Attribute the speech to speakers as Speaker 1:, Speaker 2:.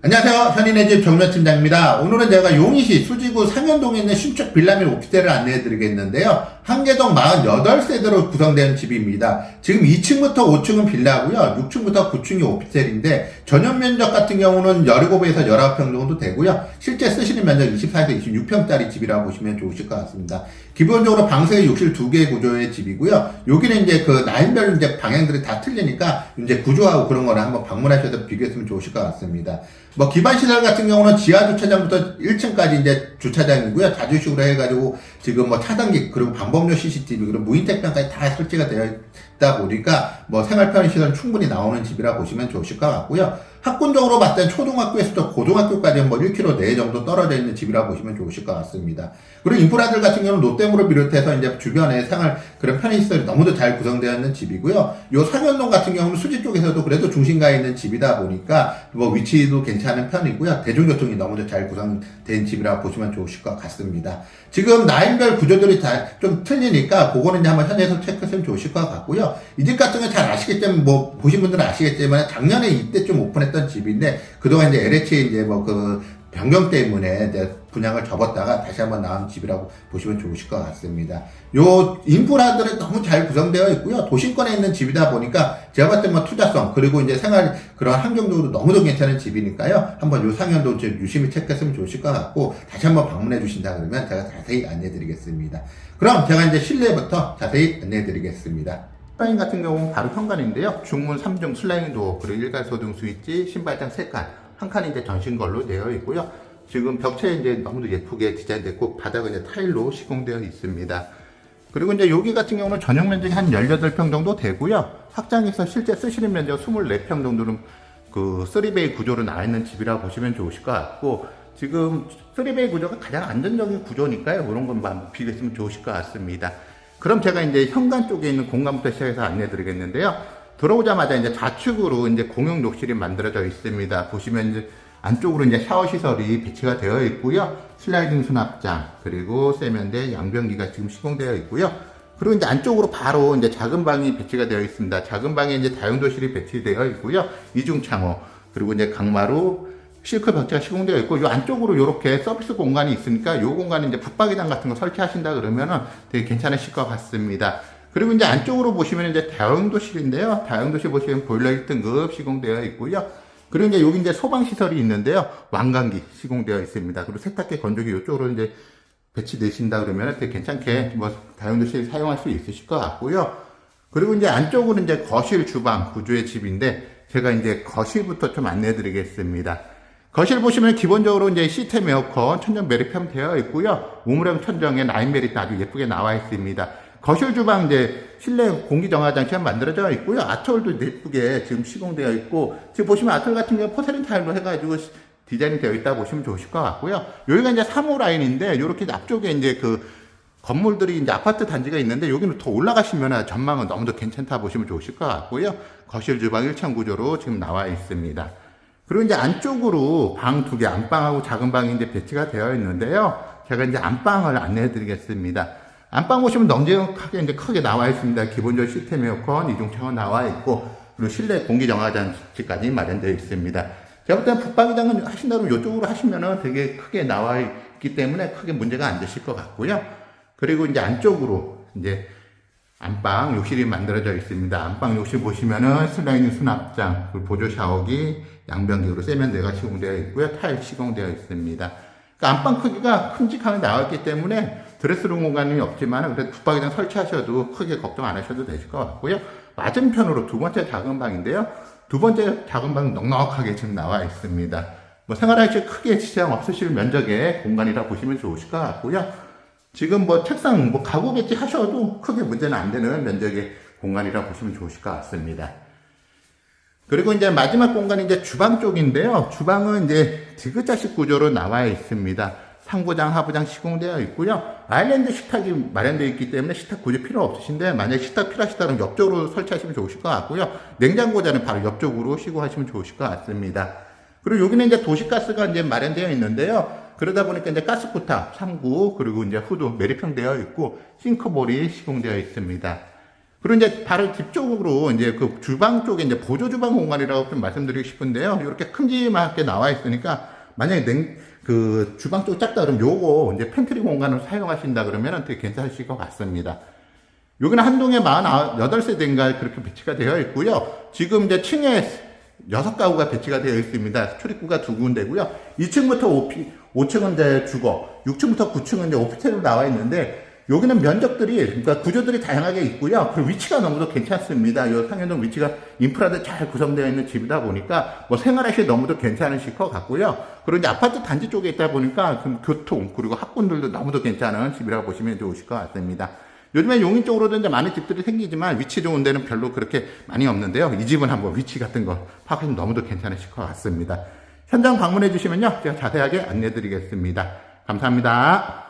Speaker 1: 안녕하세요. 현인의 집 정면팀장입니다. 오늘은 제가 용인시 수지구 상현동에 있는 신축 빌라 및 오피스텔을 안내해 드리겠는데요. 한계동 48세대로 구성된 집입니다. 지금 2층부터 5층은 빌라고요. 6층부터 9층이 오피스텔인데 전용 면적 같은 경우는 17에서 19평 정도 되고요. 실제 쓰시는 면적 24에서 26평짜리 집이라고 보시면 좋으실 것 같습니다. 기본적으로 방석에 욕실 2개 구조의 집이고요. 여기는 이제 그 라인별 이제 방향들이 다 틀리니까 이제 구조하고 그런 거를 한번 방문하셔서 비교했으면 좋으실 것 같습니다. 뭐 기반 시설 같은 경우는 지하 주차장부터 1층까지 이제 주차장이고요. 다주식으로 해가지고 지금 뭐 차단기 그리고 방법용 CCTV 그리고 무인 택배까지 다 설치가 되어 있다 보니까 뭐 생활 편의 시설은 충분히 나오는 집이라 보시면 좋으실 것 같고요. 학군적으로 봤을 땐 초등학교에서부터 고등학교까지 뭐 1km 내에 정도 떨어져 있는 집이라 보시면 좋으실 것 같습니다. 그리고 인프라들 같은 경우는 롯데몰을 비롯해서 이제 주변에 생활 그런 편의시설이 너무도 잘 구성되어 있는 집이고요. 요 상현동 같은 경우는 수지 쪽에서도 그래도 중심가에 있는 집이다 보니까 뭐 위치도 괜찮은 편이고요. 대중교통이 너무도 잘 구성된 집이라 보시면 좋으실 것 같습니다. 지금 라인별 구조들이 다 좀 틀리니까 그거는 이제 한번 현장에서 체크했으면 좋으실 것 같고요. 이 집 같은 건 잘 아시겠지만 뭐 보신 분들은 아시겠지만 작년에 이때 좀 오픈했던 집인데 그동안 이제 LH 이제 뭐 그 변경 때문에 이제 분양을 접었다가 다시 한번 나온 집이라고 보시면 좋으실 것 같습니다. 요 인프라들은 너무 잘 구성되어 있고요. 도심권에 있는 집이다 보니까 제가 봤을 때뭐 투자성 그리고 이제 생활 그런 환경적으로 너무도 괜찮은 집이니까요. 한번 요 상현도 좀 유심히 체크했으면 좋으실 것 같고 다시 한번 방문해 주신다 그러면 제가 자세히 안내해 드리겠습니다. 그럼 제가 이제 실내부터 자세히 안내해 드리겠습니다. 플라잉 같은 경우는 바로 현관인데요. 중문 3중 슬라이딩 도어, 그리고 일괄 소등 스위치, 신발장 3칸, 한 칸이 이제 전신 걸로 되어 있고요. 지금 벽체에 이제 너무도 예쁘게 디자인됐고, 바닥은 이제 타일로 시공되어 있습니다. 그리고 이제 여기 같은 경우는 전용 면적이 한 18평 정도 되고요. 확장해서 실제 쓰시는 면적 24평 정도는 그 3베이 구조로 나와 있는 집이라 보시면 좋으실 것 같고, 지금 3베이 구조가 가장 안정적인 구조니까요. 그런 것만 비교했으면 좋으실 것 같습니다. 그럼 제가 이제 현관 쪽에 있는 공간부터 시작해서 안내 드리겠는데요. 들어오자마자 이제 좌측으로 이제 공용 욕실이 만들어져 있습니다. 보시면 이제 안쪽으로 이제 샤워 시설이 배치가 되어 있고요. 슬라이딩 수납장, 그리고 세면대, 양변기가 지금 시공되어 있고요. 그리고 이제 안쪽으로 바로 이제 작은 방이 배치가 되어 있습니다. 작은 방에 이제 다용도실이 배치되어 있고요. 이중 창호, 그리고 이제 강마루, 실크 벽체가 시공되어 있고 이 안쪽으로 이렇게 서비스 공간이 있으니까 이 공간에 이제 붙박이장 같은 거 설치하신다 그러면은 되게 괜찮으실 것 같습니다. 그리고 이제 안쪽으로 보시면 이제 다용도실인데요. 다용도실 보시면 보일러 1등급 시공되어 있고요. 그리고 이제 여기 이제 소방 시설이 있는데요. 왕관기 시공되어 있습니다. 그리고 세탁기 건조기 이쪽으로 이제 배치되신다 그러면 되게 괜찮게 뭐 다용도실 사용할 수 있으실 것 같고요. 그리고 이제 안쪽으로 이제 거실 주방 구조의 집인데 제가 이제 거실부터 좀 안내 드리겠습니다. 거실 보시면 기본적으로 이제 시스템 에어컨 천정 매립형 되어 있고요. 우물형 천정에 라인 매립 아주 예쁘게 나와 있습니다. 거실 주방 이제 실내 공기 정화 장치가 만들어져 있고요. 아트홀도 예쁘게 지금 시공되어 있고 지금 보시면 아트홀 같은 경우 포세린 타일로 해가지고 디자인이 되어 있다 보시면 좋으실 것 같고요. 여기가 이제 3호 라인인데 이렇게 앞쪽에 이제 그 건물들이 이제 아파트 단지가 있는데 여기는 더 올라가시면 전망은 너무도 괜찮다 보시면 좋으실 것 같고요. 거실 주방 1층 구조로 지금 나와 있습니다. 그리고 이제 안쪽으로 방 두 개, 안방하고 작은 방이 이제 배치가 되어 있는데요. 제가 이제 안방을 안내해 드리겠습니다. 안방 보시면 넉넉하게 이제 크게 나와 있습니다. 기본적 시스템 에어컨, 이중창은 나와 있고, 그리고 실내 공기 정화장치까지 마련되어 있습니다. 제가 볼 때는 붙박이장은 하신다면 이쪽으로 하시면은 되게 크게 나와 있기 때문에 크게 문제가 안 되실 것 같고요. 그리고 이제 안쪽으로 이제 안방 욕실이 만들어져 있습니다. 안방 욕실 보시면은 슬라이딩 수납장, 보조 샤워기, 양변기로 세면대가 시공되어 있고요. 타일 시공되어 있습니다. 그러니까 안방 크기가 큼직하게 나와 있기 때문에 드레스룸 공간이 없지만 그래도 붙박이장 설치하셔도 크게 걱정 안 하셔도 되실 것 같고요. 맞은편으로 두 번째 작은 방인데요. 두 번째 작은 방은 넉넉하게 지금 나와 있습니다. 뭐 생활하실 크게 지장 없으실 면적의 공간이라 보시면 좋으실 것 같고요. 지금 뭐 책상 뭐 가구 배치 하셔도 크게 문제는 안 되는 면적의 공간이라 보시면 좋으실 것 같습니다. 그리고 이제 마지막 공간이 이제 주방 쪽인데요. 주방은 이제 디귿자식 구조로 나와 있습니다. 상부장, 하부장 시공되어 있고요. 아일랜드 식탁이 마련되어 있기 때문에 식탁 구조 필요 없으신데 만약에 식탁 필요하시다면 옆쪽으로 설치하시면 좋으실 것 같고요. 냉장고자는 바로 옆쪽으로 시공하시면 좋으실 것 같습니다. 그리고 여기는 이제 도시가스가 이제 마련되어 있는데요. 그러다 보니까 이제 가스포탑 3구 그리고 이제 후드 매립형 되어 있고 싱크볼이 시공되어 있습니다. 그리고 이제 바로 뒤쪽으로 이제 그 주방 쪽에 이제 보조 주방 공간이라고 좀 말씀드리고 싶은데요. 이렇게 큼지막하게 나와 있으니까 만약에 냉, 그 주방 쪽 작다 그러면 요거 이제 팬트리 공간으로 사용하신다 그러면 되게 괜찮으실 것 같습니다. 여기는 한동에 48세대인가 그렇게 배치가 되어 있고요. 지금 이제 층에 6가구가 배치가 되어 있습니다. 출입구가 두 군데고요. 2층부터 5피, 5층은 이제 주거, 6층부터 9층은 이제 오피스텔로 나와 있는데 여기는 면적들이 그러니까 구조들이 다양하게 있고요. 그리고 위치가 너무도 괜찮습니다. 이 상현동 위치가 인프라도 잘 구성되어 있는 집이다 보니까 뭐 생활하시 너무도 괜찮으실 것 같고요. 그리고 이제 아파트 단지 쪽에 있다 보니까 그 교통 그리고 학군들도 너무도 괜찮은 집이라고 보시면 좋으실 것 같습니다. 요즘에 용인 쪽으로도 이제 많은 집들이 생기지만 위치 좋은 데는 별로 그렇게 많이 없는데요. 이 집은 한번 위치 같은 거 파악하시면 너무도 괜찮으실 것 같습니다. 현장 방문해 주시면요. 제가 자세하게 안내 드리겠습니다. 감사합니다.